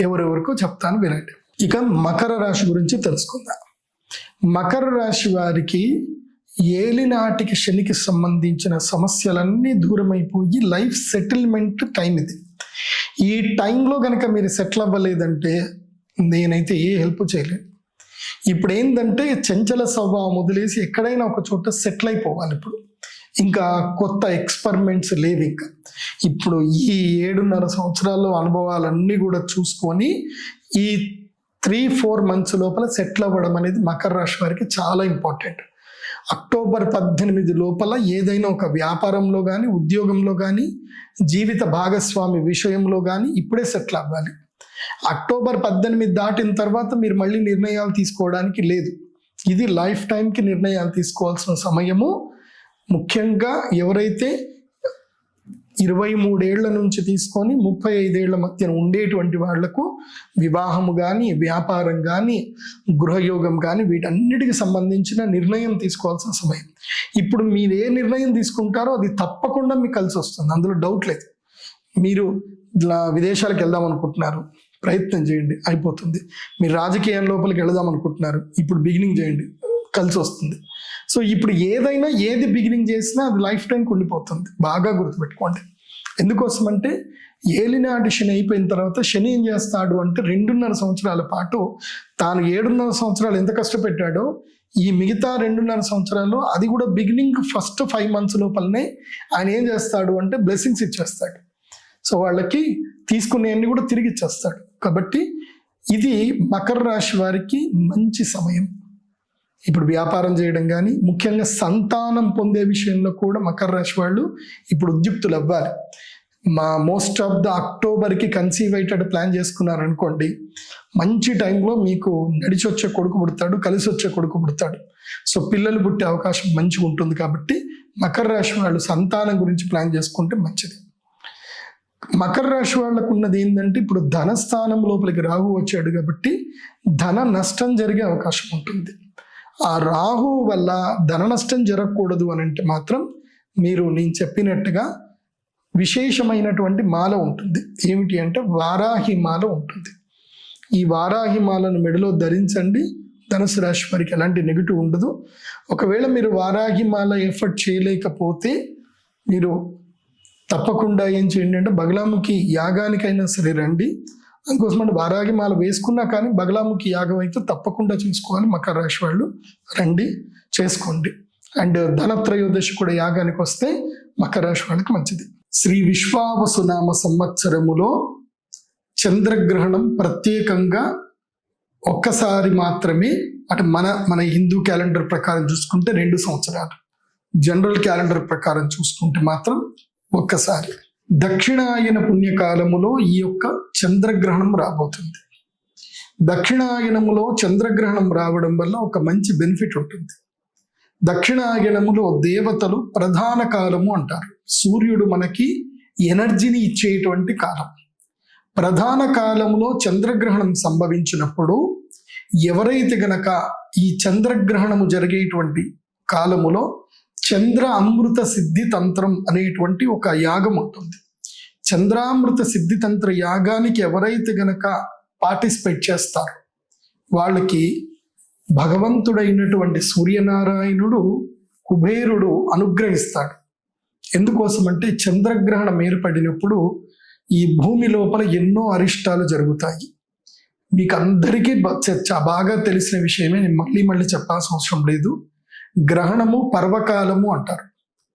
ఎవరెవరికో చెప్తాను వినండి. ఇక మకర రాశి గురించి తెలుసుకుందాం. మకర రాశి వారికి ఏలినాటికి శనికి సంబంధించిన సమస్యలన్నీ దూరమైపోయి లైఫ్ సెటిల్మెంట్ టైం ఇది. ఈ టైంలో కనుక మీరు సెటిల్ అవ్వలేదంటే నేనైతే ఏ హెల్ప్ చేయలేను. ఇప్పుడు ఏంటంటే చంచల స్వభావం వదిలేసి ఎక్కడైనా ఒక చోట సెటిల్ అయిపోవాలి ఇప్పుడు. ఇంకా కొత్త ఎక్స్పెరిమెంట్స్ లేవు ఇంకా. ఇప్పుడు ఈ ఏడున్నర సంవత్సరాల్లో అనుభవాలన్నీ కూడా చూసుకొని ఈ త్రీ ఫోర్ మంత్స్ లోపల సెటిల్ అవ్వడం అనేది మకర రాశి వారికి చాలా ఇంపార్టెంట్. అక్టోబర్ పద్దెనిమిది లోపల ఏదైనా ఒక వ్యాపారంలో కానీ ఉద్యోగంలో కానీ జీవిత భాగస్వామి విషయంలో కానీ ఇప్పుడే సెటిల్ అవ్వాలి. అక్టోబర్ పద్దెనిమిది దాటిన తర్వాత మీరు మళ్ళీ నిర్ణయాలు తీసుకోవడానికి లేదు. ఇది లైఫ్ టైంకి నిర్ణయాలు తీసుకోవాల్సిన సమయము. ముఖ్యంగా ఎవరైతే ఇరవై మూడేళ్ళ నుంచి తీసుకొని ముప్పై ఐదేళ్ళ మధ్యన ఉండేటువంటి వాళ్ళకు వివాహము కానీ వ్యాపారం కానీ గృహయోగం కానీ వీటన్నిటికి సంబంధించిన నిర్ణయం తీసుకోవాల్సిన సమయం. ఇప్పుడు మీరు ఏ నిర్ణయం తీసుకుంటారో అది తప్పకుండా మీకు కలిసి వస్తుంది. అందులో డౌట్ లేదు. మీరు విదేశాలకు వెళ్దాం అనుకుంటున్నారు. ప్రయత్నం చేయండి. అయిపోతుంది. మీరు రాజకీయం లోపలికి వెళదాం అనుకుంటున్నారు. ఇప్పుడు బిగినింగ్ చేయండి. కలిసి వస్తుంది. సో ఇప్పుడు ఏదైనా ఏది బిగినింగ్ చేసినా అది లైఫ్ టైంకి ఉండిపోతుంది. బాగా గుర్తుపెట్టుకోండి. ఎందుకోసం అంటే ఏలినాటి శని అయిపోయిన తర్వాత శని ఏం చేస్తాడు అంటే రెండున్నర సంవత్సరాల పాటు తాను ఏడున్నర సంవత్సరాలు ఎంత కష్టపెట్టాడో ఈ మిగతా రెండున్నర సంవత్సరాల్లో అది కూడా బిగినింగ్ ఫస్ట్ ఫైవ్ మంత్స్ లోపలనే ఆయన ఏం చేస్తాడు అంటే బ్లెస్సింగ్స్ ఇచ్చేస్తాడు. సో వాళ్ళకి తీసుకునేవన్నీ కూడా తిరిగి ఇచ్చేస్తాడు. కాబట్టి ఇది మకర రాశి వారికి మంచి సమయం. ఇప్పుడు వ్యాపారం చేయడం కానీ ముఖ్యంగా సంతానం పొందే విషయంలో కూడా మకర రాశి వాళ్ళు ఇప్పుడు ఉద్యుక్తులు అవ్వాలి. మా మోస్ట్ ఆఫ్ ద అక్టోబర్కి కన్సీవ్ అయ్యేటట్టు ప్లాన్ చేసుకున్నారనుకోండి మంచి టైంలో మీకు నడిచి వచ్చే కొడుకు పుడతాడు కలిసి వచ్చే కొడుకు పుడతాడు. సో పిల్లలు పుట్టే అవకాశం మంచిగా ఉంటుంది కాబట్టి మకర రాశి వాళ్ళు సంతానం గురించి ప్లాన్ చేసుకుంటే మంచిది. మకర రాశి వాళ్ళకు ఉన్నది ఏంటంటే ఇప్పుడు ధనస్థానం లోపలికి రాహు వచ్చాడు కాబట్టి ధన నష్టం జరిగే అవకాశం ఉంటుంది. ఆ రాహు వల్ల ధన నష్టం జరగకూడదు అని అంటే మాత్రం మీరు నేను చెప్పినట్టుగా విశేషమైనటువంటి మాల ఉంటుంది. ఏమిటి అంటే వారాహి మాల ఉంటుంది. ఈ వారాహి మాలను మెడలో ధరించండి. ధనుసు రాశి వారికి ఎలాంటి నెగిటివ్ ఉండదు. ఒకవేళ మీరు వారాహి మాల ఎఫర్ట్ చేయలేకపోతే మీరు తప్పకుండా ఏం చేయండి అంటే బగలాముఖి యాగానికైనా సరే రండి. అందుకోసం అంటే వారాగి మాల వేసుకున్నా కానీ బగలాముఖి యాగం అయితే తప్పకుండా చేసుకోవాలి మకర రాశి వాళ్ళు. రండి చేసుకోండి. అండ్ ధనత్రయోదశి కూడా యాగానికి వస్తే మకర రాశి వాళ్ళకి మంచిది. శ్రీ విశ్వావసునామ సంవత్సరములో చంద్రగ్రహణం ప్రత్యేకంగా ఒక్కసారి మాత్రమే అంటే మన మన హిందూ క్యాలెండర్ ప్రకారం చూసుకుంటే రెండు సంవత్సరాలు. జనరల్ క్యాలెండర్ ప్రకారం చూసుకుంటే మాత్రం ఒక్కసారి. దక్షిణాయన పుణ్యకాలములో ఈ యొక్క చంద్రగ్రహణం రాబోతుంది. దక్షిణాయనములో చంద్రగ్రహణం రావడం వల్ల ఒక మంచి బెనిఫిట్ ఉంటుంది. దక్షిణాయనములో దేవతలు ప్రధాన కాలము అంటారు. సూర్యుడు మనకి ఎనర్జీని ఇచ్చేటువంటి కాలం. ప్రధాన కాలంలో చంద్రగ్రహణం సంభవించినప్పుడు ఎవరైతే గనక ఈ చంద్రగ్రహణము జరిగేటువంటి కాలములో చంద్ర అమృత సిద్ధి తంత్రం అనేటువంటి ఒక యాగం ఉంటుంది. చంద్రామృత సిద్ధితంత్ర యాగానికి ఎవరైతే గనక పార్టిసిపేట్ చేస్తారు వాళ్ళకి భగవంతుడైనటువంటి సూర్యనారాయణుడు కుబేరుడు అనుగ్రహిస్తాడు. ఎందుకోసం అంటే చంద్రగ్రహణం ఏర్పడినప్పుడు ఈ భూమి లోపల ఎన్నో అరిష్టాలు జరుగుతాయి. మీకు అందరికీ బాగా తెలిసిన విషయమే నేను మళ్ళీ మళ్ళీ చెప్పాల్సిన అవసరం లేదు. గ్రహణము పర్వకాలము అంటారు.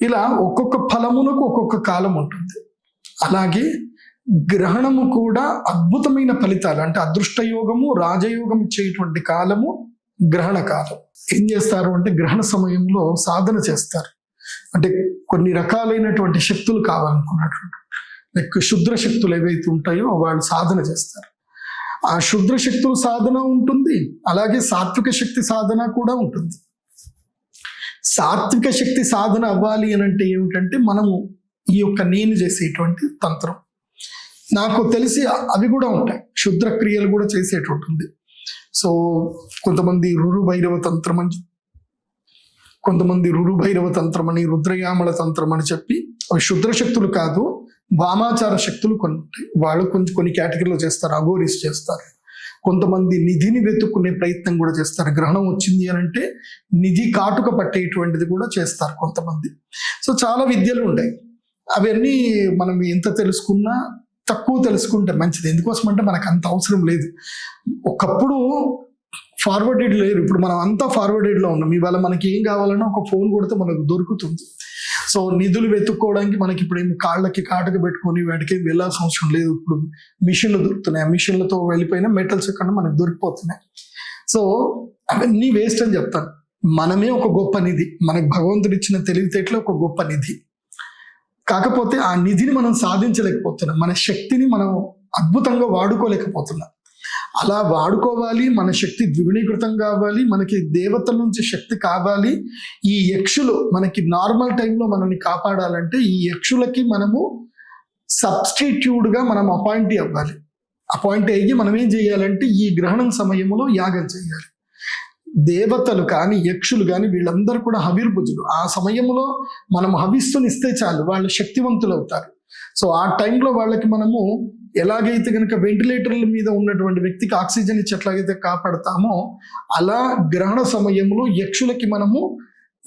ఇలా ఒక్కొక్క ఫలమునకు ఒక్కొక్క కాలం ఉంటుంది. అలాగే గ్రహణము కూడా అద్భుతమైన ఫలితాలు అంటే అదృష్ట యోగము రాజయోగం ఇచ్చేటువంటి కాలము గ్రహణ కాలం. ఏం చేస్తారు అంటే గ్రహణ సమయంలో సాధన చేస్తారు. అంటే కొన్ని రకాలైనటువంటి శక్తులు కావాలనుకున్నటువంటి లైక్ శుద్ర శక్తులు ఏవైతే ఉంటాయో వాళ్ళు సాధన చేస్తారు. ఆ శుద్ర శక్తుల సాధన ఉంటుంది అలాగే సాత్విక శక్తి సాధన కూడా ఉంటుంది. సాత్విక శక్తి సాధన అవ్వాలి అని అంటే ఏమిటంటే మనము ఈ యొక్క నేను చేసేటువంటి తంత్రం. నాకు తెలిసి అవి కూడా ఉంటాయి. క్షుద్ర క్రియలు కూడా చేసేటటువంటి సో కొంతమంది రురు భైరవ తంత్రం అని కొంతమంది రురు భైరవ తంత్రం అని రుద్రయామల తంత్రం అని చెప్పి అవి శుద్ర శక్తులు కాదు వామాచార శక్తులు కొన్ని ఉంటాయి. వాళ్ళు కొంచెం కొన్ని కేటగిరీలో చేస్తారు అఘోరీస్ చేస్తారు. కొంతమంది నిధిని వెతుక్కునే ప్రయత్నం కూడా చేస్తారు. గ్రహణం వచ్చింది అని అంటే నిధి కాటుక పట్టేటువంటిది కూడా చేస్తారు కొంతమంది. సో చాలా విద్యలు ఉంటాయి. అవన్నీ మనం ఎంత తెలుసుకున్నా తక్కువ తెలుసుకుంటే మంచిది. ఎందుకోసం అంటే మనకు అంత అవసరం లేదు. ఒకప్పుడు ఫార్వర్డెడ్ లేరు. ఇప్పుడు మనం అంతా ఫార్వర్డెడ్లో ఉన్నాం. ఇవాళ మనకి ఏం కావాలన్నా ఒక ఫోన్ కొడితే మనకు దొరుకుతుంది. సో నిధులు వెతుక్కోవడానికి మనకి ఇప్పుడు ఏమి కాళ్ళకి కాటకి పెట్టుకొని వాటికి వెళ్ళాల్సిన అవసరం లేదు. ఇప్పుడు మిషన్లు దొరుకుతున్నాయి. ఆ మిషన్లతో వెళ్ళిపోయిన మెటల్స్ ఎక్కడ మనకు దొరికిపోతున్నాయి. సో అవన్నీ వేస్ట్ అని చెప్తాను మనమే ఒక గొప్ప నిధి. మనకు భగవంతుడు ఇచ్చిన తెలివితేటలో ఒక గొప్ప నిధి. కాకపోతే ఆ నిధిని మనం సాధించలేకపోతున్నాం. మన శక్తిని మనం అద్భుతంగా వాడుకోలేకపోతున్నాం. అలా వాడుకోవాలి మన శక్తి ద్విగుణీకృతం కావాలి మనకి దేవతల నుంచి శక్తి కావాలి. ఈ యక్షులు మనకి నార్మల్ టైంలో మనల్ని కాపాడాలంటే ఈ యక్షులకి మనము సబ్స్టిట్యూడ్గా మనం అపాయింట్ అవ్వాలి. అపాయింట్ అయ్యి మనం ఏం చేయాలంటే ఈ గ్రహణం సమయంలో యాగం చేయాలి. దేవతలు కానీ యక్షులు కానీ వీళ్ళందరూ కూడా హవిర్భుజులు ఆ సమయంలో మనం హవిస్సునిస్తే చాలు వాళ్ళు శక్తివంతులు అవుతారు సో ఆ టైంలో వాళ్ళకి మనము ఎలాగైతే కనుక వెంటిలేటర్ల మీద ఉన్నటువంటి వ్యక్తికి ఆక్సిజన్ ఇచ్చి ఎట్లాగైతే కాపాడతామో అలా గ్రహణ సమయంలో యక్షులకి మనము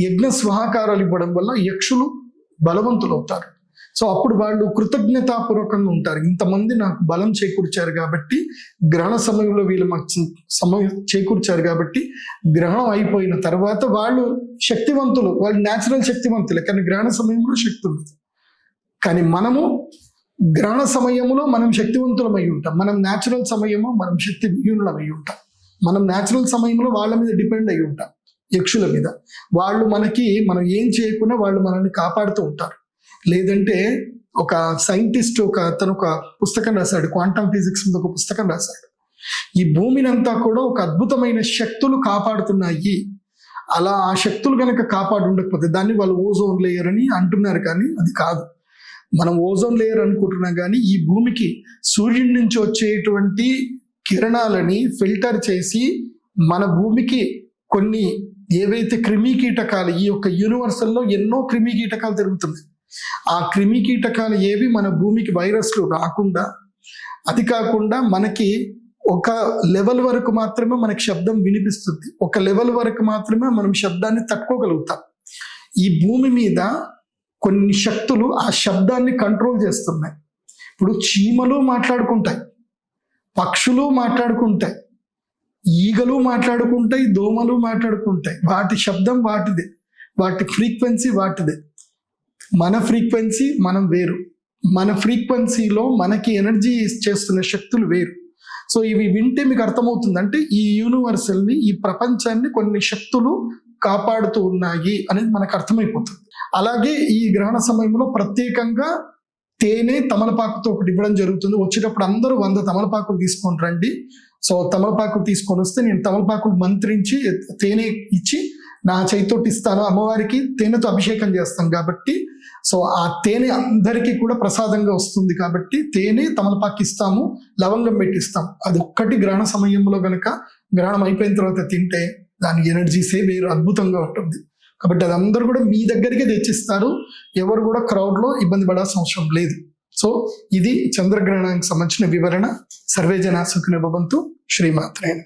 యజ్ఞ స్వాహకారాలు ఇవ్వడం వల్ల యక్షులు బలవంతులు అవుతారు. సో అప్పుడు వాళ్ళు కృతజ్ఞతాపూర్వకంగా ఉంటారు. ఇంతమంది నాకు బలం చేకూర్చారు కాబట్టి గ్రహణ సమయంలో వీళ్ళు మాకు సమయం చేకూర్చారు కాబట్టి గ్రహణం అయిపోయిన తర్వాత వాళ్ళు శక్తివంతులు. వాళ్ళు న్యాచురల్ శక్తివంతులే కానీ గ్రహణ సమయంలో శక్తి ఉంటుంది కానీ మనము గ్రహణ సమయంలో మనం శక్తివంతులమై ఉంటాం. మనం న్యాచురల్ సమయము మనం శక్తి విహీనులమై ఉంటాం. మనం న్యాచురల్ సమయంలో వాళ్ళ మీద డిపెండ్ అయి ఉంటాం. యక్షుల మీద. వాళ్ళు మనకి మనం ఏం చేయకుండా వాళ్ళు మనల్ని కాపాడుతూ ఉంటారు. లేదంటే ఒక సైంటిస్ట్ ఒక అతను ఒక పుస్తకం రాశాడు. క్వాంటమ్ ఫిజిక్స్ మీద ఒక పుస్తకం రాశాడు. ఈ భూమినంతా కూడా ఒక అద్భుతమైన శక్తులు కాపాడుతున్నాయి. అలా ఆ శక్తులు కనుక కాపాడు ఉండకపోతే దాన్ని వాళ్ళు ఓజోన్ లేయర్ అని అంటున్నారు కానీ అది కాదు. మనం ఓజోన్ లేయర్ అనుకుంటున్నాం కానీ ఈ భూమికి సూర్యుడి నుంచి వచ్చేటువంటి కిరణాలని ఫిల్టర్ చేసి మన భూమికి కొన్ని ఏవైతే క్రిమి కీటకాలు ఈ యొక్క యూనివర్సల్లో ఎన్నో క్రిమి కీటకాలు తిరుగుతున్నాయి ఆ క్రిమి కీటకాలు ఏవి మన భూమికి వైరస్లు రాకుండా అది కాకుండా మనకి ఒక లెవెల్ వరకు మాత్రమే మనకి శబ్దం వినిపిస్తుంది. ఒక లెవెల్ వరకు మాత్రమే మనం శబ్దాన్ని తట్టుకోగలుగుతాం. ఈ భూమి మీద కొన్ని శక్తులు ఆ శబ్దాన్ని కంట్రోల్ చేస్తున్నాయి. ఇప్పుడు చీమలు మాట్లాడుకుంటాయి పక్షులు మాట్లాడుకుంటాయి ఈగలు మాట్లాడుకుంటాయి దోమలు మాట్లాడుకుంటాయి. వాటి శబ్దం వాటిదే వాటి ఫ్రీక్వెన్సీ వాటిదే. మన ఫ్రీక్వెన్సీ మనం వేరు. మన ఫ్రీక్వెన్సీలో మనకి ఎనర్జీ చేస్తున్న శక్తులు వేరు. సో ఇవి వింటే మీకు అర్థమవుతుంది. అంటే ఈ యూనివర్సల్ని ఈ ప్రపంచాన్ని కొన్ని శక్తులు కాపాడుతూ ఉన్నాయి అనేది మనకు అర్థమైపోతుంది. అలాగే ఈ గ్రహణ సమయంలో ప్రత్యేకంగా తేనె తమలపాకుతో ఒకటి ఇవ్వడం జరుగుతుంది. వచ్చేటప్పుడు అందరూ వంద తమలపాకులు తీసుకొని రండి. సో తమలపాకులు తీసుకొని వస్తే నేను తమలపాకులు మంత్రించి తేనె ఇచ్చి నా చేతితోటి ఇస్తాను. అమ్మవారికి తేనెతో అభిషేకం చేస్తాం కాబట్టి సో ఆ తేనె అందరికీ కూడా ప్రసాదంగా వస్తుంది కాబట్టి తేనె తమలపాకు ఇస్తాము లవంగం పెట్టిస్తాం. అది ఒక్కటి గ్రహణ సమయంలో గనక గ్రహణం అయిపోయిన తర్వాత తింటే దాని ఎనర్జీసే వేరు అద్భుతంగా ఉంటుంది. కాబట్టి అది అందరూ కూడా మీ దగ్గరికి తెచ్చిస్తారు. ఎవరు కూడా క్రౌడ్లో లో ఇబ్బంది పడాల్సిన అవసరం లేదు. సో ఇది చంద్రగ్రహణానికి సంబంధించిన వివరణ. సర్వేజన సుఖిన భవంతు. శ్రీమాత్రేణ